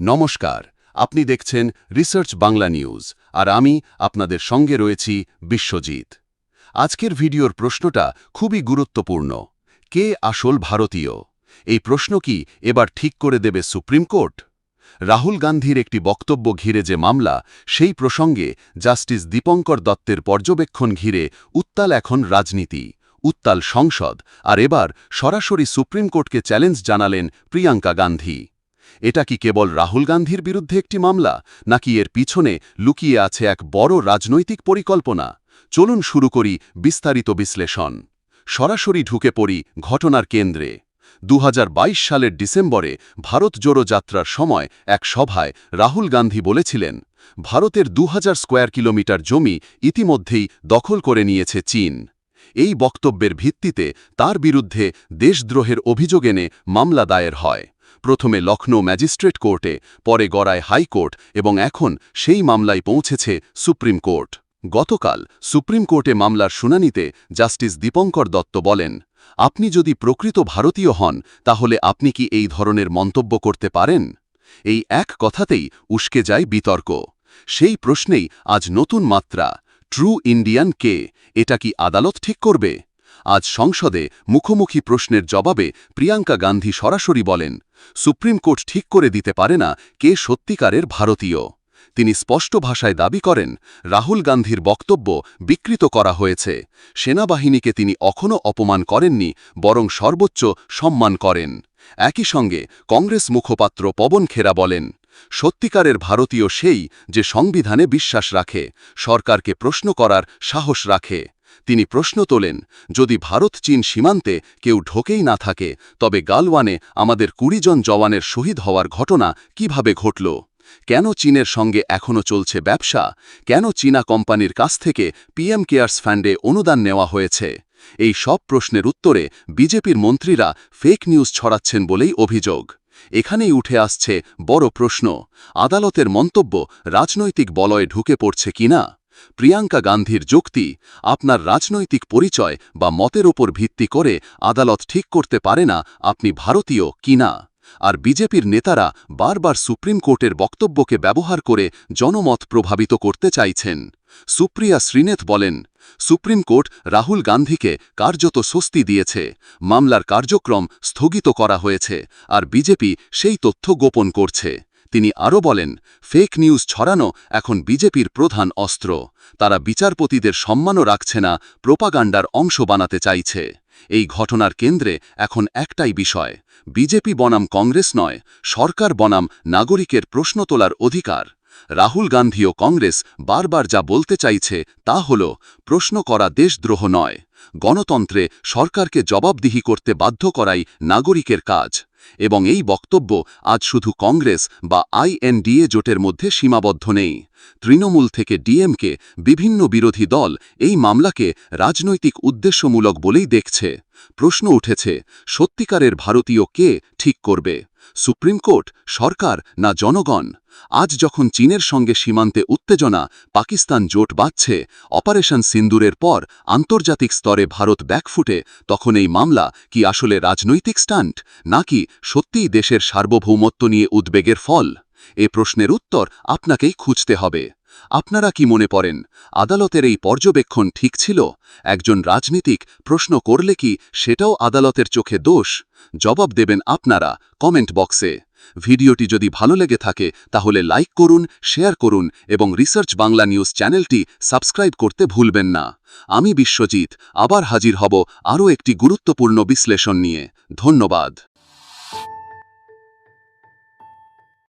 নমস্কার, আপনি দেখছেন রিসার্চ বাংলা নিউজ আর আমি আপনাদের সঙ্গে রয়েছি বিশ্বজিৎ। আজকের ভিডিওর প্রশ্নটা খুবই গুরুত্বপূর্ণ। কে আসল ভারতীয়? এই প্রশ্ন কি এবার ঠিক করে দেবে সুপ্রিম কোর্ট রাহুল গান্ধীর একটি বক্তব্য ঘিরে যে মামলা, সেই প্রসঙ্গে জাস্টিস দীপঙ্কর দত্তের পর্যবেক্ষণ ঘিরে উত্তাল এখন রাজনীতি, উত্তাল সংসদ, আর এবার সরাসরি সুপ্রিম কোর্টকে চ্যালেঞ্জ জানালেন প্রিয়াঙ্কা গান্ধী। এটা কি কেবল রাহুল গান্ধীর বিরুদ্ধে একটি মামলা, নাকি এর পিছনে লুকিয়ে আছে এক বড় রাজনৈতিক পরিকল্পনা? চলুন শুরু করি বিস্তারিত বিশ্লেষণ। সরাসরি ঢুকে পড়ি ঘটনার কেন্দ্রে। দু হাজার বাইশ সালের ডিসেম্বরে ভারত জোড়ো যাত্রার সময় এক সভায় রাহুল গান্ধী বলেছিলেন, ভারতের দু স্কোয়ার কিলোমিটার জমি ইতিমধ্যেই দখল করে নিয়েছে চীন। এই বক্তব্যের ভিত্তিতে তার বিরুদ্ধে দেশদ্রোহের অভিযোগ এনে মামলা দায়ের হয়। প্রথমে লখনৌ ম্যাজিস্ট্রেট কোর্টে, পরে গড়ায় হাইকোর্ট এবং এখন সেই মামলায় পৌঁছেছে সুপ্রিম কোর্ট। গতকাল সুপ্রিম কোর্টে মামলার শুনানিতে জাস্টিস দীপঙ্কর দত্ত বলেন, আপনি যদি প্রকৃত ভারতীয় হন, তাহলে আপনি কি এই ধরনের মন্তব্য করতে পারেন? এই এক কথাতেই উস্কে যায় বিতর্ক। সেই প্রশ্নেই আজ নতুন মাত্রা, ট্রু ইন্ডিয়ান কে, এটা কি আদালত ঠিক করবে? আজ সংসদে মুখোমুখি প্রশ্নের জবাবে প্রিয়াঙ্কা গান্ধী সরাসরি বলেন, সুপ্রিম কোর্ট ঠিক করে দিতে পারে না কে সত্যিকারের ভারতীয়। তিনি স্পষ্ট ভাষায় দাবি করেন, রাহুল গান্ধীর বক্তব্য বিকৃত করা হয়েছে। সেনাবাহিনীকে তিনি অখনও অপমান করেননি, বরং সর্বোচ্চ সম্মান করেন। একই সঙ্গে কংগ্রেস মুখপাত্র পবন খেরা বলেন, সত্যিকারের ভারতীয় সেই যে সংবিধানে বিশ্বাস রাখে, সরকারকে প্রশ্ন করার সাহস রাখে। তিনি প্রশ্ন তোলেন, যদি ভারত চীন সীমান্তে কেউ ঢোকেই না থাকে, তবে গালওয়ানে আমাদের কুড়ি জন জওয়ানের শহীদ হওয়ার ঘটনা কীভাবে ঘটল? কেন চীনের সঙ্গে এখনও চলছে ব্যবসা? কেন চীনা কোম্পানির কাছ থেকে পিএম কেয়ার্স ফান্ডে অনুদান নেওয়া হয়েছে? এই সব প্রশ্নের উত্তরে বিজেপির মন্ত্রীরা ফেক নিউজ ছড়াচ্ছেন বলেই অভিযোগ। এখানেই উঠে আসছে বড় প্রশ্ন, আদালতের মন্তব্য রাজনৈতিক বলয়ে ঢুকে পড়ছে কিনা? প্রিয়াঙ্কা গান্ধীর যুক্তি, আপনার রাজনৈতিক পরিচয় বা মতের ওপর ভিত্তি করে আদালত ঠিক করতে পারে না আপনি ভারতীয় কিনা আর বিজেপির নেতারা বারবার সুপ্রিম কোর্টের বক্তব্যকে ব্যবহার করে জনমত প্রভাবিত করতে চাইছেন। সুপ্রিয়া শ্রীনেথ বলেন, সুপ্রিম কোর্ট রাহুল গান্ধীকে কার্যত স্বস্তি দিয়েছে, মামলার কার্যক্রম স্থগিত করা হয়েছে, আর বিজেপি সেই তথ্য গোপন করছে। তিনি আরও বলেন, ফেক নিউজ ছড়ানো এখন বিজেপির প্রধান অস্ত্র। তারা বিচারপতিদের সম্মানও রাখছে না, প্রোপাগান্ডার অংশ বানাতে চাইছে। এই ঘটনার কেন্দ্রে এখন একটাই বিষয়, বিজেপি বনাম কংগ্রেস নয়, সরকার বনাম নাগরিকের প্রশ্ন তোলার অধিকার। রাহুল গান্ধী ও কংগ্রেস বারবার যা বলতে চাইছে তা হল, প্রশ্ন করা দেশদ্রোহ নয়। গণতন্ত্রে সরকারকে জবাবদিহি করতে বাধ্য করাই নাগরিকের কাজ, এবং এই বক্তব্য আজ শুধু কংগ্রেস বা আইএনডিএ জোটের মধ্যে সীমাবদ্ধ নেই। তৃণমূল থেকে ডিএমকে বিভিন্ন বিরোধী দল এই মামলাকে রাজনৈতিক উদ্দেশ্যমূলক বলেই দেখছে। প্রশ্ন উঠেছে, সত্যিকারের ভারতীয় কে ঠিক করবে? সুপ্রিম কোর্ট, সরকার না জনগণ? আজ যখন চীনের সঙ্গে সীমান্তে উত্তেজনা, পাকিস্তান জোট বাঁচছে অপারেশন সিন্দুরের পর আন্তর্জাতিক স্তরে ভারত ব্যাকফুটে, তখন এই মামলা কি আসলে রাজনৈতিক স্টান্ট, নাকি সত্যিই দেশের সার্বভৌমত্ব নিয়ে উদ্বেগের ফল? এ প্রশ্নের উত্তর আপনাকেই খুঁজতে হবে। আপনারা কি মনে পড়েন, আদালতের এই পর্যবেক্ষণ ঠিক ছিল? একজন রাজনীতিক প্রশ্ন করলে কি সেটাও আদালতের চোখে দোষ? জবাব দেবেন আপনারা কমেন্ট বক্সে। ভিডিওটি যদি ভালো লেগে থাকে, তাহলে লাইক করুন, শেয়ার করুন এবং রিসার্চ বাংলা নিউজ চ্যানেলটি সাবস্ক্রাইব করতে ভুলবেন না। আমি বিশ্বজিৎ, আবার হাজির হব আরও একটি গুরুত্বপূর্ণ বিশ্লেষণ নিয়ে। ধন্যবাদ।